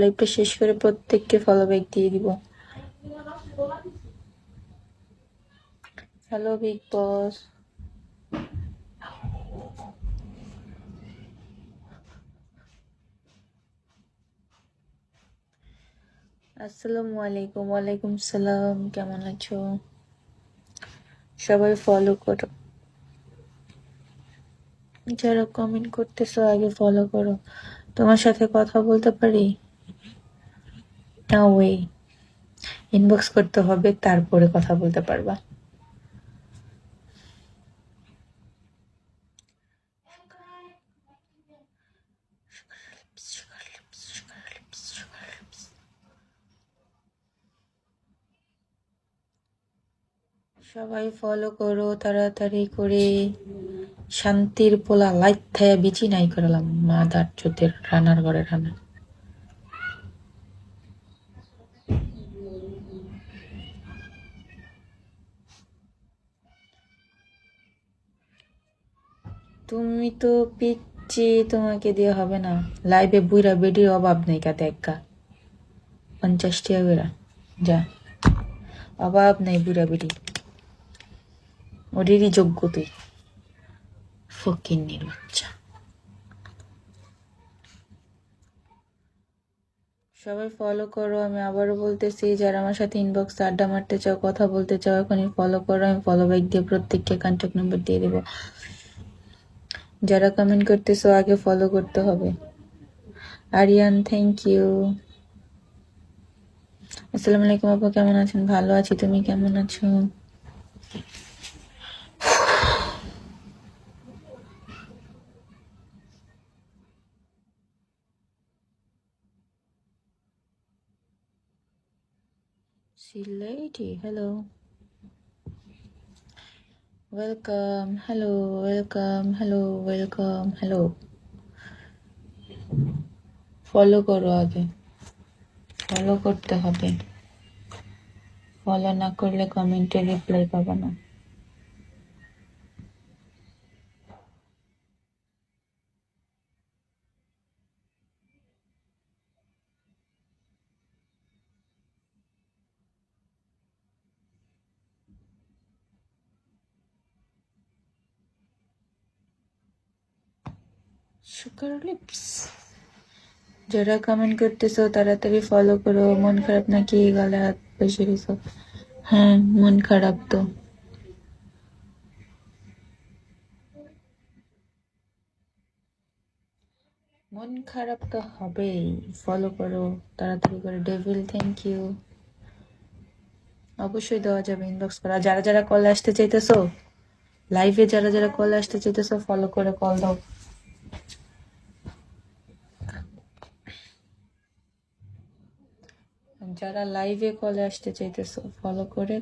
লাইভটা শেষ করে প্রত্যেককে ফলো ব্যাক দিয়ে দিব। হ্যালো বিগ বস আসসালামু আলাইকুম, ওয়ালাইকুম সালাম, কেমন আছো? সবাই ফলো করো। যারা কমেন্ট করতেছো, আগে ফলো করো। তোমার সাথে কথা বলতে পারি? না ওয়ে ইনবক্স করতে হবে, তারপরে কথা বলতে পারবা। সবাই ফলো করো, তাড়াতাড়ি করে। শান্তির পোলা লাইট থায়া বিচি নাই করালাম, মাদার চোদ্দের রান্নার ঘরে রান্না। তুমি তো পিচ্ছি তোমাকে দিয়ে হবে না। লাইভে বুইরা বেডির অভাব নেই কাতে একা। পঞ্চাশ টাকা বেড়া, যা। অভাব নেই বুড়া বেডি। ওদেরই যোগ্য তুই। ফকিন্নির বাচ্চা। সবাই ফলো করো, আমি আবারও বলতেছি, যারা আমার সাথে ইনবক্স আড্ডা মারতে চাও, কথা বলতে চাও, এখনই ফলো করো, আমি ফলো ব্যাক দিয়ে প্রত্যেককে কন্ট্যাক্ট নাম্বার দিয়ে দেবো। যারা কমেন্ট করতেছো, আগে ফলো করতে হবে। আরিয়ান থ্যাংক ইউ আসসালামু আলাইকুম আপু, কেমন আছেন? ভালো আছি, তুমি কেমন আছো? See lady, hello. Welcome, hello, welcome, hello, welcome, hello. Follow করো আগে ফলো করতে হবে ফলো না করলে কমেন্টে রিপ্লাই পাবে না সুগার লিপস যারা কমেন্ট করতেছো, তাড়াতাড়ি ফলো করো। মন খারাপ নাকি? গালে হাত বসে গেছো হ্যাঁ মন খারাপ তো। মন খারাপ তো হবেই। ফলো করো, তাড়াতাড়ি করে। ডেভিল থ্যাংক ইউ অবশ্যই দেওয়া যাবে ইনবক্স করা। যারা যারা কল আসতে চাইতেছো লাইভে যারা যারা কল আসতে চাইতেছো ফলো করে কল দাও। যারা লাইভে কলে আসতে চাইতেছো ফলো করে